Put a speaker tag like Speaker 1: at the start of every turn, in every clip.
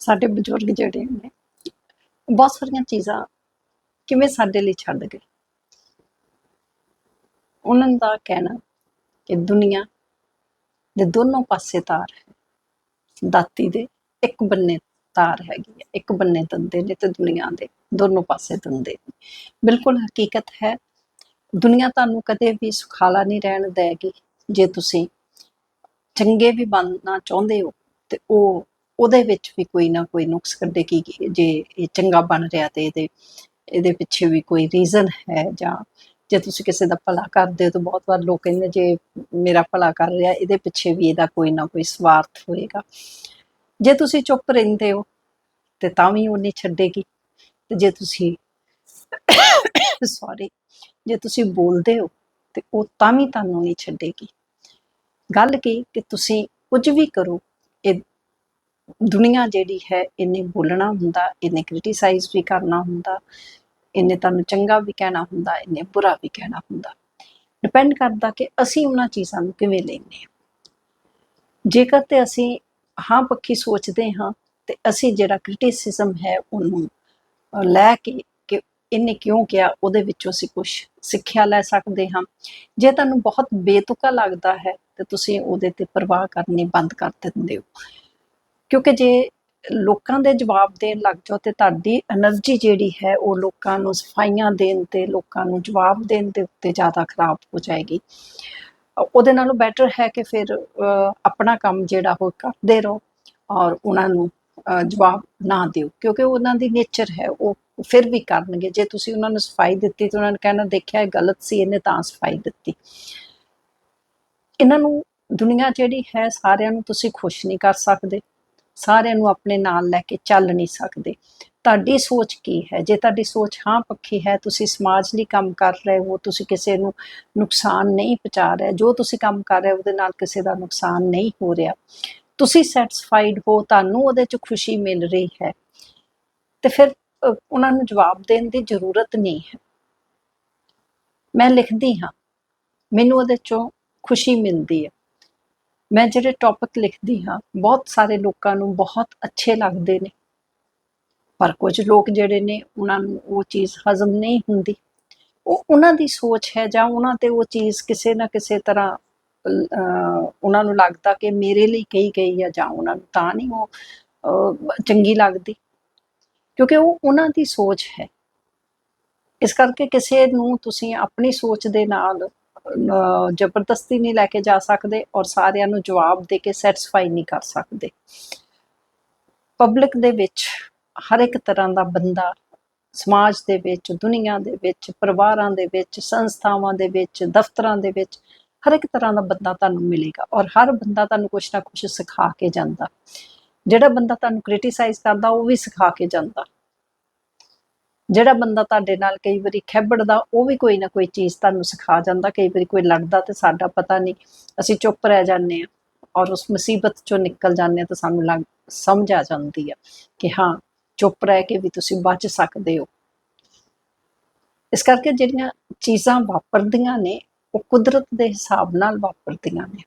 Speaker 1: ਸਾਡੇ ਬਜ਼ੁਰਗ ਜਿਹੜੇ ਨੇ, ਬਹੁਤ ਸਾਰੀਆਂ ਚੀਜ਼ਾਂ ਕਿਵੇਂ ਸਾਡੇ ਲਈ ਛੱਡ ਗਏ? ਉਹਨਾਂ ਦਾ ਕਹਿਣਾ ਕਿ ਦੁਨੀਆ ਦੇ ਦੋਨੋਂ ਪਾਸੇ ਤਾਰ ਹੈ। ਦਾਤੀ ਦੇ ਇੱਕ ਬੰਨੇ ਤਾਰ ਹੈਗੀ ਹੈ, ਇੱਕ ਬੰਨੇ ਦੰਦੇ ਨੇ ਤੇ ਦੁਨੀਆ ਦੇ ਦੋਨੋਂ ਪਾਸੇ ਦੰਦੇ ਨੇ। ਬਿਲਕੁਲ ਹਕੀਕਤ ਹੈ, ਦੁਨੀਆ ਤੁਹਾਨੂੰ ਕਦੇ ਵੀ ਸੁਖਾਲਾ ਨਹੀਂ ਰਹਿਣ ਦੇਗੀ ਜੇ ਤੁਸੀਂ ਚੰਗੇ ਵੀ ਬਣਨਾ ਚਾਹੁੰਦੇ ਹੋ ਤੇ ਉਹ ਉਹਦੇ ਵਿੱਚ ਵੀ ਕੋਈ ਨਾ ਕੋਈ ਨੁਕਸ ਕੱਢੇਗੀ ਕਿ ਜੇ ਇਹ ਚੰਗਾ ਬਣ ਰਿਹਾ ਤੇ ਇਹਦੇ ਇਹਦੇ ਪਿੱਛੇ ਵੀ ਕੋਈ ਰੀਜ਼ਨ ਹੈ ਜਾਂ ਜੇ ਤੁਸੀਂ ਕਿਸੇ ਦਾ ਭਲਾ ਕਰਦੇ ਹੋ ਤਾਂ ਬਹੁਤ ਵਾਰ ਲੋਕ ਕਹਿੰਦੇ ਜੇ ਮੇਰਾ ਭਲਾ ਕਰ ਰਿਹਾ, ਇਹਦੇ ਪਿੱਛੇ ਵੀ ਇਹਦਾ ਕੋਈ ਨਾ ਕੋਈ ਸਵਾਰਥ ਹੋਏਗਾ। ਜੇ ਤੁਸੀਂ ਚੁੱਪ ਰਹਿੰਦੇ ਹੋ ਤੇ ਤਾਂ ਵੀ ਉਹ ਨਹੀਂ ਛੱਡੇਗੀ। ਤੇ ਜੇ ਤੁਸੀਂ ਸੌਰੀ ਜੇ ਤੁਸੀਂ ਬੋਲਦੇ ਹੋ ਤੇ ਉਹ ਤਾਂ ਵੀ ਤੁਹਾਨੂੰ ਨਹੀਂ ਛੱਡੇਗੀ। ਗੱਲ ਕੀ ਕਿ ਤੁਸੀਂ ਕੁਝ ਵੀ ਕਰੋ, ਇਹ ਦੁਨੀਆ ਜਿਹੜੀ ਹੈ ਇਹਨੇ ਬੋਲਣਾ ਹੁੰਦਾ ਇਹਨੇ ਕ੍ਰਿਟਿਸਾਈਜ਼ ਵੀ ਕਰਨਾ ਹੁੰਦਾ ਇਹਨੇ ਤੁਹਾਨੂੰ ਚੰਗਾ ਵੀ ਕਹਿਣਾ ਹੁੰਦਾ ਇਹਨੇ ਬੁਰਾ ਵੀ ਕਹਿਣਾ ਹੁੰਦਾ। ਡਿਪੈਂਡ ਕਰਦਾ ਕਿ ਅਸੀਂ ਉਹਨਾਂ ਚੀਜ਼ਾਂ ਨੂੰ ਕਿਵੇਂ ਲੈਂਦੇ ਹਾਂ। ਜੇਕਰ ਤੇ ਅਸੀਂ ਹਾਂ ਪੱਖੀ ਸੋਚਦੇ ਹਾਂ, ਤੇ ਅਸੀਂ ਜਿਹੜਾ ਕ੍ਰਿਟਿਸਿਜ਼ਮ ਹੈ ਉਹਨੂੰ ਲੈ ਕੇ ਕਿ ਇਹਨੇ ਕਿਉਂ ਕਿਹਾ, ਉਹਦੇ ਵਿੱਚੋਂ ਅਸੀਂ ਕੁਝ ਸਿੱਖਿਆ ਲੈ ਸਕਦੇ ਹਾਂ। ਜੇ ਤੁਹਾਨੂੰ ਬਹੁਤ ਬੇਤੁਕਾ ਲੱਗਦਾ ਹੈ, ਤੇ ਤੁਸੀਂ ਉਹਦੇ ਤੇ ਪਰਵਾਹ ਕਰਨੀ ਬੰਦ ਕਰ ਦਿੰਦੇ ਹੋ। ਕਿਉਂਕਿ ਜੇ ਲੋਕਾਂ ਦੇ ਜਵਾਬ ਦੇਣ ਲੱਗ ਜਾਓ ਤੇ ਤੁਹਾਡੀ એનર્ਜੀ ਜਿਹੜੀ ਹੈ ਉਹ ਲੋਕਾਂ ਨੂੰ ਸਫਾਈਆਂ ਦੇਣ ਤੇ ਲੋਕਾਂ ਨੂੰ ਜਵਾਬ ਦੇਣ ਦੇ ਉੱਤੇ ਜ਼ਿਆਦਾ ਖਰਾਬ ਹੋ ਜਾਏਗੀ। ਉਹਦੇ ਨਾਲੋਂ ਬੈਟਰ ਹੈ ਕਿ ਫਿਰ ਆਪਣਾ ਕੰਮ ਜਿਹੜਾ ਉਹ ਕਰਦੇ ਰਹੋ ਔਰ ਉਹਨਾਂ ਨੂੰ ਜਵਾਬ ਨਾ ਦਿਓ। ਕਿਉਂਕਿ ਉਹਨਾਂ ਦੀ ਨੇਚਰ ਹੈ, ਉਹ ਫਿਰ ਵੀ ਕਰਨਗੇ। ਜੇ ਤੁਸੀਂ ਉਹਨਾਂ ਨੂੰ ਸਫ਼ਾਈ ਦਿੱਤੀ ਤਾਂ ਉਹਨਾਂ ਨੇ ਕਹਿਣਾ, ਦੇਖਿਆ, ਇਹ ਗਲਤ ਸੀ, ਇਹਨੇ ਤਾਂ ਸਫ਼ਾਈ ਦਿੱਤੀ। ਇਹਨਾਂ ਨੂੰ, ਦੁਨੀਆ ਜਿਹੜੀ ਹੈ, ਸਾਰਿਆਂ ਨੂੰ ਤੁਸੀਂ ਖੁਸ਼ ਨਹੀਂ ਕਰ ਸਕਦੇ। ਸਾਰਿਆਂ ਨੂੰ ਆਪਣੇ ਨਾਲ ਲੈ ਕੇ ਚੱਲ ਨਹੀਂ ਸਕਦੇ। ਤੁਹਾਡੀ ਸੋਚ ਕੀ ਹੈ? ਜੇ ਤੁਹਾਡੀ ਸੋਚ ਹਾਂ ਪੱਖੀ ਹੈ, ਤੁਸੀਂ ਸਮਾਜ ਲਈ ਕੰਮ ਕਰ ਰਹੇ ਹੋ, ਤੁਸੀਂ ਕਿਸੇ ਨੂੰ ਨੁਕਸਾਨ ਨਹੀਂ ਪਹੁੰਚਾ ਰਹੇ, ਜੋ ਤੁਸੀਂ ਕੰਮ ਕਰ ਰਹੇ ਹੋ, ਉਹਦੇ ਨਾਲ ਕਿਸੇ ਦਾ ਨੁਕਸਾਨ ਨਹੀਂ ਹੋ ਰਿਹਾ। ਤੁਸੀਂ ਸੈਟੀਸਫਾਈਡ ਹੋ, ਤੁਹਾਨੂੰ ਉਹਦੇ ਚ ਖੁਸ਼ੀ ਮਿਲ ਰਹੀ ਹੈ। ਤੇ ਫਿਰ ਉਹਨਾਂ ਨੂੰ ਜਵਾਬ ਦੇਣ ਦੀ ਜ਼ਰੂਰਤ ਨਹੀਂ ਹੈ। ਮੈਂ ਲਿਖਦੀ ਹਾਂ, ਮੈਨੂੰ ਉਹਦੇ ਚੋਂ ਖੁਸ਼ੀ ਮਿਲਦੀ ਹੈ। ਮੈਂ ਜਿਹੜੇ ਟੌਪਿਕ ਲਿਖਦੀ ਹਾਂ, ਬਹੁਤ ਸਾਰੇ ਲੋਕਾਂ ਨੂੰ ਬਹੁਤ ਅੱਛੇ ਲੱਗਦੇ ਨੇ। ਪਰ ਕੁਝ ਲੋਕ ਜਿਹੜੇ ਨੇ, ਉਹਨਾਂ ਨੂੰ ਉਹ ਚੀਜ਼ ਹਜ਼ਮ ਨਹੀਂ ਹੁੰਦੀ। ਉਹ ਉਹਨਾਂ ਦੀ ਸੋਚ ਹੈ ਜਾਂ ਉਹਨਾਂ ਤੇ ਉਹ ਚੀਜ਼ ਕਿਸੇ ਨਾ ਕਿਸੇ ਤਰ੍ਹਾਂ ਉਹਨਾਂ ਨੂੰ ਲੱਗਦਾ ਕਿ ਮੇਰੇ ਲਈ ਕਹੀ ਗਈ ਆ ਜਾਂ ਉਹਨਾਂ ਨੂੰ ਤਾਂ ਨਹੀਂ ਉਹ ਚੰਗੀ ਲੱਗਦੀ। ਕਿਉਂਕਿ ਉਹ ਉਹਨਾਂ ਦੀ ਸੋਚ ਹੈ। ਇਸ ਕਰਕੇ ਕਿਸੇ ਨੂੰ ਤੁਸੀਂ ਆਪਣੀ ਸੋਚ ਦੇ ਨਾਲ ਜ਼ਬਰਦਸਤੀ ਨਹੀਂ ਲੈ ਕੇ ਜਾ ਸਕਦੇ ਔਰ ਸਾਰਿਆਂ ਨੂੰ ਜਵਾਬ ਦੇ ਕੇ ਸੈਟੀਸਫਾਈ ਨਹੀਂ ਕਰ ਸਕਦੇ। ਪਬਲਿਕ ਦੇ ਵਿੱਚ ਹਰ ਇੱਕ ਤਰ੍ਹਾਂ ਦਾ ਬੰਦਾ ਸਮਾਜ ਦੇ ਵਿੱਚ, ਦੁਨੀਆ ਦੇ ਵਿੱਚ, ਪਰਿਵਾਰਾਂ ਦੇ ਵਿੱਚ, ਸੰਸਥਾਵਾਂ ਦੇ ਵਿੱਚ, ਦਫ਼ਤਰਾਂ ਦੇ ਵਿੱਚ ਹਰ ਇੱਕ ਤਰ੍ਹਾਂ ਦਾ ਬੰਦਾ ਤੁਹਾਨੂੰ ਮਿਲੇਗਾ ਔਰ ਹਰ ਬੰਦਾ ਤੁਹਾਨੂੰ ਕੁਝ ਨਾ ਕੁਝ ਸਿਖਾ ਕੇ ਜਾਂਦਾ। ਜਿਹੜਾ ਬੰਦਾ ਤੁਹਾਨੂੰ ਕ੍ਰਿਟਿਸਾਈਜ਼ ਕਰਦਾ, ਉਹ ਵੀ ਸਿਖਾ ਕੇ ਜਾਂਦਾ। ਜਿਹੜਾ ਬੰਦਾ ਤੁਹਾਡੇ ਨਾਲ ਕਈ ਵਾਰੀ ਖੈਬੜਦਾ ਉਹ ਵੀ ਕੋਈ ਨਾ ਕੋਈ ਚੀਜ਼ ਤੁਹਾਨੂੰ ਸਿਖਾ ਜਾਂਦਾ, ਕਈ ਵਾਰੀ ਕੋਈ ਲੜਦਾ ਤੇ ਸਾਡਾ ਪਤਾ ਨਹੀਂ। ਅਸੀਂ ਚੁੱਪ ਰਹਿ ਜਾਂਦੇ ਆ ਔਰ ਉਸ ਮੁਸੀਬਤ ਚੋਂ ਨਿਕਲ ਜਾਂਦੇ ਆ ਤਾਂ ਸਾਨੂੰ ਲੱਗ, ਸਮਝ ਆ ਜਾਂਦੀ ਆ ਕਿ ਹਾਂ, ਚੁੱਪ ਰਹਿ ਕੇ ਵੀ ਤੁਸੀਂ ਬਚ ਸਕਦੇ ਹੋ। ਇਸ ਕਰਕੇ ਜਿਹੜੀਆਂ ਚੀਜ਼ਾਂ ਵਾਪਰਦੀਆਂ ਨੇ, ਉਹ ਕੁਦਰਤ ਦੇ ਹਿਸਾਬ ਨਾਲ ਵਾਪਰਦੀਆਂ ਨੇ।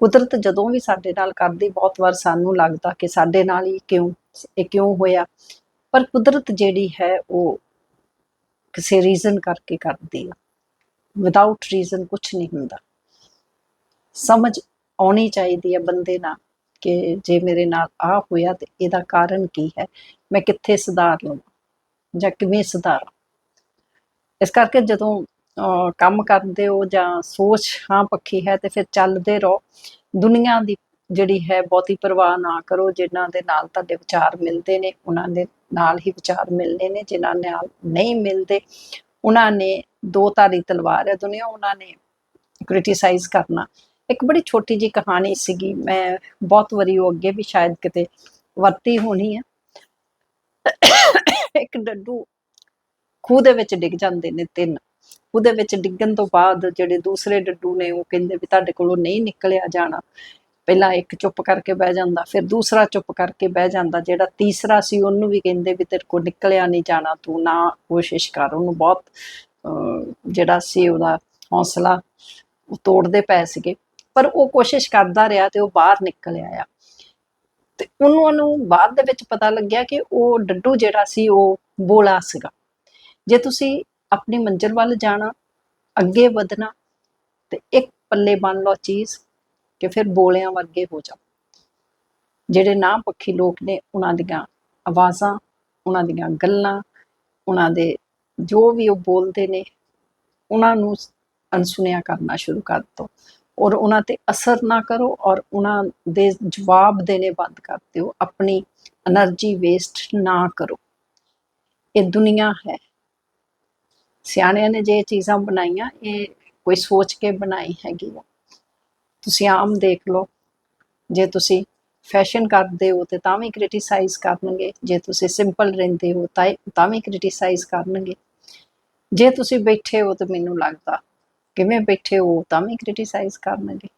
Speaker 1: ਕੁਦਰਤ ਜਦੋਂ ਵੀ ਸਾਡੇ ਨਾਲ ਕਰਦੀ, ਬਹੁਤ ਵਾਰ ਸਾਨੂੰ ਲੱਗਦਾ ਕਿ ਸਾਡੇ ਨਾਲ ਹੀ ਕਿਉਂ, ਇਹ ਕਿਉਂ ਹੋਇਆ? ਪਰ ਕੁਦਰਤ ਜਿਹੜੀ ਹੈ ਉਹ ਕਿਸੇ ਰੀਜ਼ਨ ਕਰਕੇ ਕਰਦੀ ਆ। ਵਿਦਆਊਟ ਰੀਜ਼ਨ ਕੁਝ ਨਹੀਂ ਹੁੰਦਾ। ਸਮਝ ਆਉਣੀ ਚਾਹੀਦੀ ਹੈ ਬੰਦੇ ਨਾਲ ਕਿ ਜੇ ਮੇਰੇ ਨਾਲ ਆ ਹੋਇਆ ਤੇ ਇਹਦਾ ਕਾਰਨ ਕੀ ਹੈ ਮੈਂ ਕਿੱਥੇ ਸੁਧਾਰ ਲਵਾਂ ਜਾਂ ਕਿਵੇਂ ਸੁਧਾਰਾਂ। ਇਸ ਕਰਕੇ ਜਦੋਂ ਅਹ, ਕੰਮ ਕਰਦੇ ਹੋ ਜਾਂ ਸੋਚ ਹਾਂ ਪੱਖੀ ਹੈ ਤੇ ਫਿਰ ਚੱਲਦੇ ਰਹੋ। ਦੁਨੀਆ ਦੀ ਜਿਹੜੀ ਹੈ, ਬਹੁਤੀ ਪਰਵਾਹ ਨਾ ਕਰੋ। ਜਿਨ੍ਹਾਂ ਦੇ ਨਾਲ ਤੁਹਾਡੇ ਵਿਚਾਰ ਮਿਲਦੇ ਨੇ, ਉਹਨਾਂ ਦੇ ਨਾਲ ਹੀ ਵਿਚਾਰ ਮਿਲਨੇ ਨੇ। ਜਿਨ੍ਹਾਂ ਨਾਲ ਨਹੀਂ ਮਿਲਦੇ, ਉਹਨਾਂ ਨੇ ਦੋ ਧਾਰੀ ਤਲਵਾਰ ਹੈ ਦੁਨੀਆ, ਉਹਨਾਂ ਨੇ ਕ੍ਰਿਟਿਸਾਈਜ਼ ਕਰਨਾ। ਇੱਕ ਬੜੀ ਛੋਟੀ ਜੀ ਕਹਾਣੀ ਸੀਗੀ, ਮੈਂ ਬਹੁਤ ਵਾਰੀ ਉਹ ਅੱਗੇ ਵੀ ਸ਼ਾਇਦ ਕਿਤੇ ਵਰਤੀ ਹੋਣੀ ਹੈ ਇੱਕ ਡੱਡੂ ਖੂਹ ਦੇ ਵਿੱਚ ਡਿੱਗ ਜਾਂਦੇ ਨੇ ਤਿੰਨ। ਖੂਹ ਦੇ ਵਿੱਚ ਡਿੱਗਣ ਤੋਂ ਬਾਅਦ ਜਿਹੜੇ ਦੂਸਰੇ ਡੱਡੂ ਨੇ, ਉਹ ਕਹਿੰਦੇ ਵੀ ਤੁਹਾਡੇ ਕੋਲੋਂ ਨਹੀਂ ਨਿਕਲਿਆ ਜਾਣਾ। ਪਹਿਲਾਂ ਇੱਕ ਚੁੱਪ ਕਰਕੇ ਬਹਿ ਜਾਂਦਾ, ਫਿਰ ਦੂਸਰਾ ਚੁੱਪ ਕਰਕੇ ਬਹਿ ਜਾਂਦਾ, ਜਿਹੜਾ ਤੀਸਰਾ ਸੀ ਉਹਨੂੰ ਵੀ ਕਹਿੰਦੇ ਵੀ ਤੇਰੇ ਕੋਲ ਨਿਕਲਿਆ ਨਹੀਂ ਜਾਣਾ, ਤੂੰ ਨਾ ਕੋਸ਼ਿਸ਼ ਕਰ। ਉਹਨੂੰ ਬਹੁਤ ਜਿਹੜਾ ਸੀ ਉਹਦਾ ਹੌਸਲਾ ਤੋੜਦੇ ਪਏ ਸੀਗੇ, ਪਰ ਉਹ ਕੋਸ਼ਿਸ਼ ਕਰਦਾ ਰਿਹਾ ਤੇ ਉਹ ਬਾਹਰ ਨਿਕਲ ਆਇਆ ਤੇ ਉਹਨੂੰ ਨੂੰ ਬਾਅਦ ਦੇ ਵਿੱਚ ਪਤਾ ਲੱਗਿਆ ਕਿ ਉਹ ਡੱਡੂ ਜਿਹੜਾ ਸੀ ਉਹ ਬੋਲਾ ਸੀਗਾ। ਜੇ ਤੁਸੀਂ ਆਪਣੀ ਮੰਜ਼ਿਲ ਵੱਲ ਜਾਣਾ, ਅੱਗੇ ਵਧਣਾ, ਤੇ ਇੱਕ ਪੱਲੇ ਬਣ ਲਓ ਚੀਜ਼ ਕਿ ਫਿਰ ਬੋਲਿਆਂ ਵਰਗੇ ਹੋ ਜਾ ਜਿਹੜੇ ਨਾ ਪੱਖੀ ਲੋਕ ਨੇ, ਉਹਨਾਂ ਦੀਆਂ ਆਵਾਜ਼ਾਂ, ਉਹਨਾਂ ਦੀਆਂ ਗੱਲਾਂ, ਉਹਨਾਂ ਦੇ ਜੋ ਵੀ ਉਹ ਬੋਲਦੇ ਨੇ, ਉਹਨਾਂ ਨੂੰ ਅਨਸੁਣਿਆ ਕਰਨਾ ਸ਼ੁਰੂ ਕਰ ਦੋ ਔਰ ਉਹਨਾਂ ਤੇ ਅਸਰ ਨਾ ਕਰੋ ਔਰ ਉਹਨਾਂ ਦੇ ਜਵਾਬ ਦੇਣੇ ਬੰਦ ਕਰ ਦਿਓ। ਆਪਣੀ એનર્ਜੀ ਵੇਸਟ ਨਾ ਕਰੋ। ਇਹ ਦੁਨੀਆ ਹੈ। ਸਿਆਣਿਆਂ ਨੇ ਜੇ ਚੀਜ਼ਾਂ ਬਣਾਈਆਂ, ਇਹ ਕੋਈ ਸੋਚ ਕੇ ਬਣਾਈ ਹੈਗੀ ਆ। ਤੁਸੀਂ ਆਮ ਦੇਖ ਲਓ। ਜੇ ਤੁਸੀਂ ਫੈਸ਼ਨ ਕਰਦੇ ਹੋ ਤੇ ਤਾਂ ਵੀ ਕ੍ਰਿਟਿਸਾਈਜ਼ ਕਰਨਗੇ। ਜੇ ਤੁਸੀਂ ਸਿੰਪਲ ਰਹਿੰਦੇ ਹੋ ਤਾਂ ਤਾਂ ਵੀ ਕ੍ਰਿਟਿਸਾਈਜ਼ ਕਰਨਗੇ। ਜੇ ਤੁਸੀਂ ਬੈਠੇ ਹੋ ਤਾਂ ਮੈਨੂੰ ਲੱਗਦਾ, ਕਿਵੇਂ ਬੈਠੇ ਹੋ ਤਾਂ ਵੀ ਕ੍ਰਿਟਿਸਾਈਜ਼ ਕਰਨਗੇ।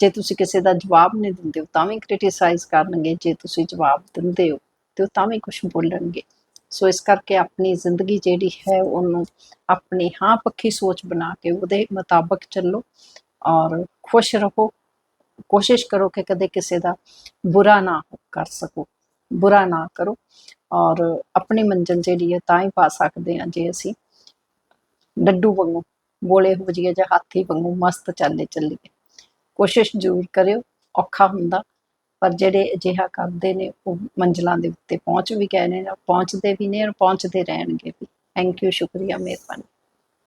Speaker 1: ਜੇ ਤੁਸੀਂ ਕਿਸੇ ਦਾ ਜਵਾਬ ਨਹੀਂ ਦਿੰਦੇ ਹੋ ਤਾਂ ਵੀ ਕ੍ਰਿਟਿਸਾਈਜ਼ ਕਰਨਗੇ। ਜੇ ਤੁਸੀਂ ਜਵਾਬ ਦਿੰਦੇ ਹੋ ਤੇ ਉਹ ਤਾਂ ਵੀ ਕੁਝ ਬੋਲਣਗੇ। ਸੋ ਇਸ ਕਰਕੇ ਆਪਣੀ ਜ਼ਿੰਦਗੀ ਜਿਹੜੀ ਹੈ ਉਹਨੂੰ ਆਪਣੀ ਹਾਂ ਪੱਖੀ ਸੋਚ ਬਣਾ ਕੇ ਉਹਦੇ ਮੁਤਾਬਕ ਚੱਲੋ। ਔਰ ਖੁਸ਼ ਰਹੋ, ਕੋਸ਼ਿਸ਼ ਕਰੋ ਕਿ ਕਦੇ ਕਿਸੇ ਦਾ ਬੁਰਾ ਨਾ ਕਰ ਸਕੋ, ਬੁਰਾ ਨਾ ਕਰੋ ਔਰ ਆਪਣੀ ਮੰਜ਼ਿਲ ਜਿਹੜੀ ਹੈ ਤਾਂ ਹੀ ਪਾ ਸਕਦੇ ਹਾਂ ਜੇ ਅਸੀਂ ਡੱਡੂ ਵਾਂਗੂ ਬੋਲੇ ਹੋ ਜਾਈਏ ਜਾਂ ਹਾਥੀ ਵਾਂਗੂ ਮਸਤ ਚੱਲੇ ਚੱਲੀਏ। ਕੋਸ਼ਿਸ਼ ਜ਼ਰੂਰ ਕਰਿਓ, ਔਖਾ ਹੁੰਦਾ, ਪਰ ਜਿਹੜੇ ਅਜਿਹਾ ਕਰਦੇ ਨੇ ਉਹ ਮੰਜ਼ਲਾਂ ਦੇ ਉੱਤੇ ਪਹੁੰਚ ਵੀ ਗਏ ਨੇ, ਪਹੁੰਚਦੇ ਵੀ ਨੇ ਔਰ ਪਹੁੰਚਦੇ ਰਹਿਣਗੇ ਵੀ। ਥੈਂਕ ਯੂ ਸ਼ੁਕਰੀਆ, ਮਿਹਰਬਾਨੀ।